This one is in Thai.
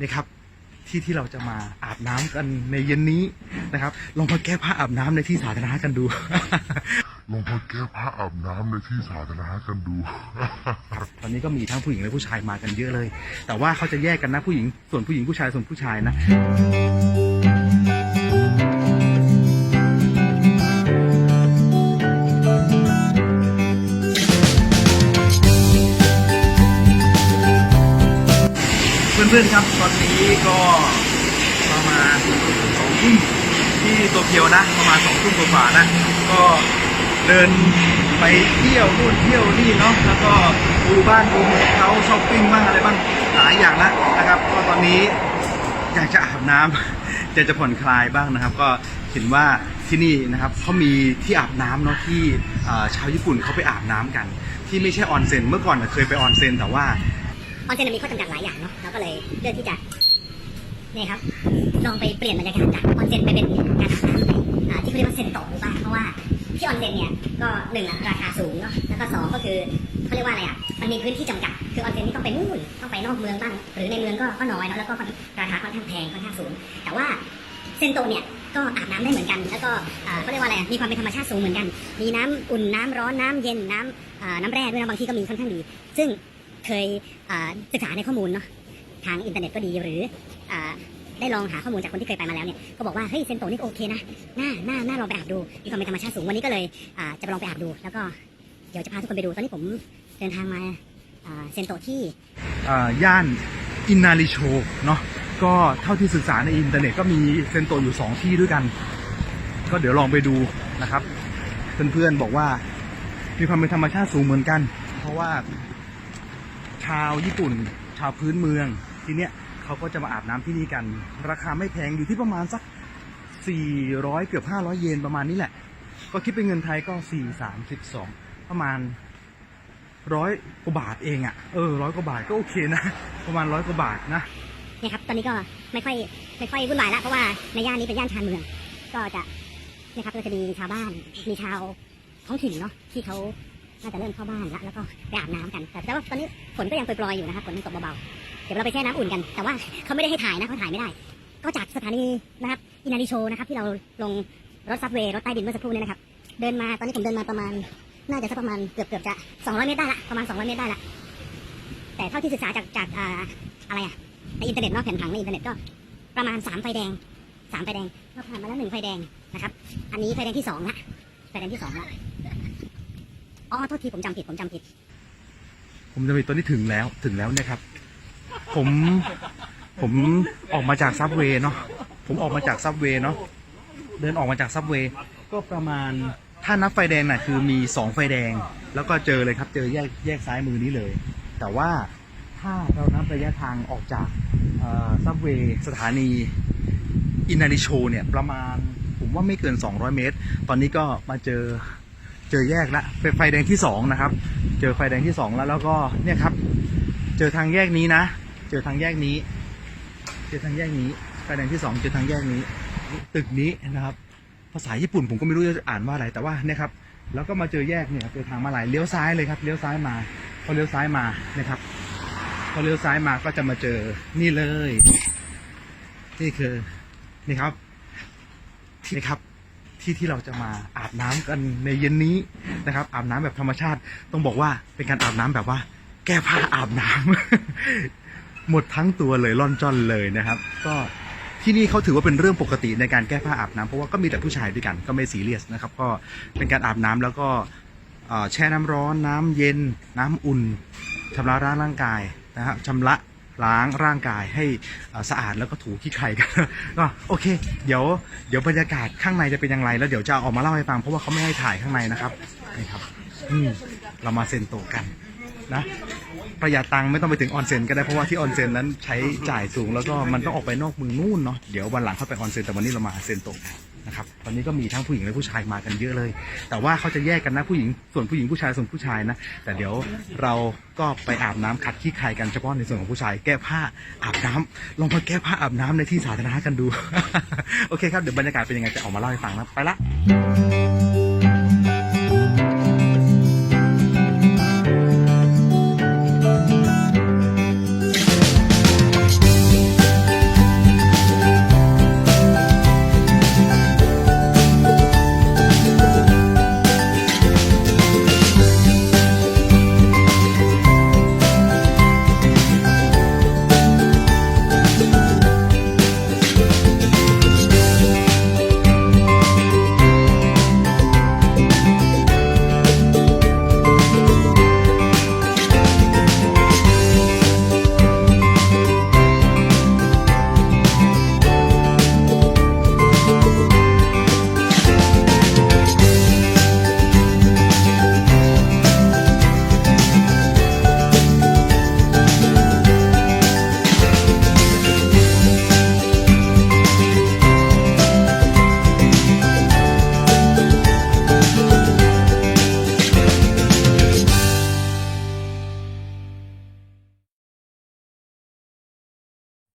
นี่ครับ ที่ที่เราจะมาอาบน้ำกันในเย็นนี้นะครับ ลองมาแก้ผ้าอาบน้ำในที่สาธารณะกันดู ลองมาแก้ผ้าอาบน้ำในที่สาธารณะกันดู ตอนนี้ก็มีทั้งผู้หญิงและผู้ชายมากันเยอะเลย แต่ว่าเขาจะแยกกันนะผู้หญิงส่วนผู้หญิงผู้ชายส่วนผู้ชายนะ เพื่อนๆครับตอนนี้ก็ประมาณสองทุ่มที่โตเกียวนะ ประมาณสองทุ่มกว่าๆนะ ก็เดินไปเที่ยวนู่นเที่ยวนี่เนาะแล้วก็ดูบ้านดูเมืองเขาช้อปปิ้งบ้างอะไรบ้างหลายอย่างละนะครับ ก็ตอนนี้อยากจะอาบน้ำอยากจะผ่อนคลายบ้างนะครับ ก็เห็นว่าที่นี่นะครับเขามีที่อาบน้ำเนาะที่ชาวญี่ปุ่นเขาไปอาบน้ำกัน ที่ไม่ใช่ออนเซ็นเมื่อก่อนเคยไปออนเซ็นแต่ว่า ออนเซ็นมันมีข้อจำกัดหลายอย่างเนาะเราก็เลยเลือกที่จะนี่ครับ ลองไปเปลี่ยนบรรยากาศจากออนเซ็นไปเป็นการอาบน้ำในที่เขาเรียกว่าเซ็นโตะดูบ้างเพราะว่าที่ออนเซ็นเนี่ยก็หนึ่งอะราคาสูงเนาะแล้วก็สองก็คือเขาเรียกว่าอะไรอะมันมีพื้นที่จำกัด คือออนเซ็นนี่ต้องไปนู่นต้องไปนอกเมืองบ้างหรือในเมืองก็ก็น้อยเนาะแล้วก็ราคาค่อนข้างแพงค่อนข้างสูง แต่ว่าเซนโตเนี่ยก็อาบน้ำได้เหมือนกัน แล้วก็เขาเรียกว่าอะไรมีความเป็นธรรมชาติสูงเหมือนกัน มีน้ำอุ่นน้ำร้อนน้ำเย็นน้ำน้ำแร่ด้วยนะบางที่ก็มีค่อนข้างดี ซึ่ง เคยศึกษาในข้อมูลเนาะทางอินเทอร์เน็ตก็ดีหรืออได้ลองหาข้อมูลจากคนที่เคยไปมาแล้วเนี่ยก็บอกว่าเฮ้ยเซนโตนี่โอเคนะน่าน่าน่าลองไปอาบดูมีความเป็นธรรมชาติสูงวันนี้ก็เลยจะไปลองไปอาบดู แล้วก็เดี๋ยวจะพาทุกคนไปดูตอนนี้ผมเดินทางมาเซนโตที่ย่านอินนาริโชเนาะก็เท่าที่ศึกษาในอินเทอร์เน็ตก็มีเซนโตอยู่สองที่ด้วยกัน ก็เดี๋ยวลองไปดูนะครับ เพื่อนๆบอกว่ามีความเป็นธรรมชาติสูงเหมือนกัน เพราะว่าาวญี่ปุ่น ชาวพื้นเมือง ที่เนี้ยเขาก็จะมาอาบน้ำที่นี่กัน ราคาไม่แพงอยู่ที่ประมาณสัก 400 เกือบ 500 เยนประมาณนี้แหละ ก็คิดเป็นเงินไทยก็ 4 3 2ประมาณร้อยกว่าบาทเองอะ่ะเออร้อยกว่าบาทก็โอเคนะ ประมาณร้อยกว่าบาทนะเนี่ยครับตอนนี้ก็ไม่ค่อยไม่ค่อยวุ่นวายละเพราะว่าในย่านนี้เป็นย่านชานเมือง ก็จะเนี่ยครับก็จะมีชาวบ้านมีชาวท้องถิ่นเนาะที่เขา น่าจะเริ่มเข้าบ้านละแล้วก็ไปอาบน้ำกันแต่แต่ว่าตอนนี้ฝนก็ยังโปรยๆอยู่นะครับฝนยังตกเบาๆเดี๋ยวเราไปแช่น้ำอุ่นกัน แต่ว่าเขาไม่ได้ให้ถ่ายนะเขาถ่ายไม่ได้ ก็จากสถานีนะครับอินาริโชนะครับที่เราลงรถซับเวย์รถใต้ดินเมื่อสักครู่นี้นะครับเดินมาตอนนี้ผมเดินมาประมาณ น่าจะสักประมาณเกือบเกือบจะ 200 เมตรได้ละประมาณ 200 เมตรได้ละแต่เท่าที่ศึกษาจากจากอะไรอะในอินเทอร์เน็ตเนอกแผ่นผังในอินเทอร์เน็ตก็ประมาณ 3 ไฟแดง3ไฟแดงเราผ่านมาแล้วหนึ่งไฟแดงนะครับ อันนี้ไฟแดงที่สองละไฟแดงที่สองละ อ๋อโทษทีผมจำผิดผมจำผิด ผมจะไปตอนนี้ถึงแล้วถึงแล้วนะครับ ผมผมออกมาจากซับเวย์เนาะผมออกมาจากซับเวย์เนาะเดินออกมาจากซับเวย์ก็ประมาณถ้านับไฟแดงน่ะคือมีสองไฟแดง แล้วก็เจอเลยครับ เจอแยกแยกซ้ายมือนี้เลย แต่ว่าถ้าเรานับระยะทางออกจากซับเวย์สถานีอินาริโชเนี่ยประมาณผมว่าไม่เกิน 200 เมตร ตอนนี้ก็มาเจอ เจอแยกละเป็นไฟแดงที่สองนะครับ เจอไฟแดงที่สองแล้วแล้วก็เนี่ยครับ เจอทางแยกนี้นะ เจอทางแยกนี้ เจอทางแยกนี้ ไฟแดงที่สองเจอทางแยกนี้ ตึกนี้นะครับ ภาษาญี่ปุ่นผมก็ไม่รู้จะอ่านว่าอะไรแต่ว่าเนี่ยครับ แล้วก็มาเจอแยกเนี่ยครับเจอทางมาลายเลี้ยวซ้ายเลยครับเลี้ยวซ้ายมาพอเลี้ยวซ้ายมานะครับพอเลี้ยวซ้ายมาก็จะมาเจอนี่เลย นี่คือนี่ครับนี่ครับ ที่ที่เราจะมาอาบน้ำกันในเย็นนี้นะครับ อาบน้ำแบบธรรมชาติ ต้องบอกว่าเป็นการอาบน้ำแบบว่า แก้ผ้าอาบน้ำหมดทั้งตัวเลยร่อนจ้อนเลยนะครับ ก็ที่นี่เขาถือว่าเป็นเรื่องปกติในการแก้ผ้าอาบน้ำเพราะว่าก็มีแต่ผู้ชายด้วยกันก็ไม่ซีเรียสนะครับ ก็เป็นการอาบน้ำแล้วก็แช่น้ำร้อนน้ำเย็นน้ำอุ่นชำระล้างร่างกายนะครับชำระ ล้างร่างกายให้สะอาดแล้วก็ถูขี้ไข่กันก็โอเค เดี๋ยวเดี๋ยวบรรยากาศข้างในจะเป็นอย่างไร แล้วเดี๋ยวจะออกมาเล่าให้ฟังเพราะว่าเขาไม่ให้ถ่ายข้างในนะครับนี่ครับอืมเรามาเซ็นโตกันนะประหยัดตังค์ไม่ต้องไปถึงออนเซ็นก็ได้เพราะว่าที่ออนเซ็นนั้นใช้จ่ายสูงแล้วก็มันต้องออกไปนอกเมืองนู่นเนาะเดี๋ยววันหลังเข้าไปออนเซ็นแต่วันนี้เรามาเซ็นโตกัน นะครับตอนนี้ก็มีทั้งผู้หญิงและผู้ชายมากันเยอะเลย แต่ว่าเขาจะแยกกันนะผู้หญิงส่วนผู้หญิงผู้ชายส่วนผู้ชายนะ แต่เดี๋ยวเราก็ไปอาบน้ำขัดขี้ใครกันเฉพาะในส่วนของผู้ชายแก้ผ้าอาบน้ำลองมาแก้ผ้าอาบน้ำในที่สาธารณะกันดู โอเคครับเดี๋ยวบรรยากาศเป็นยังไงจะออกมาเล่าให้ฟังนะไปละ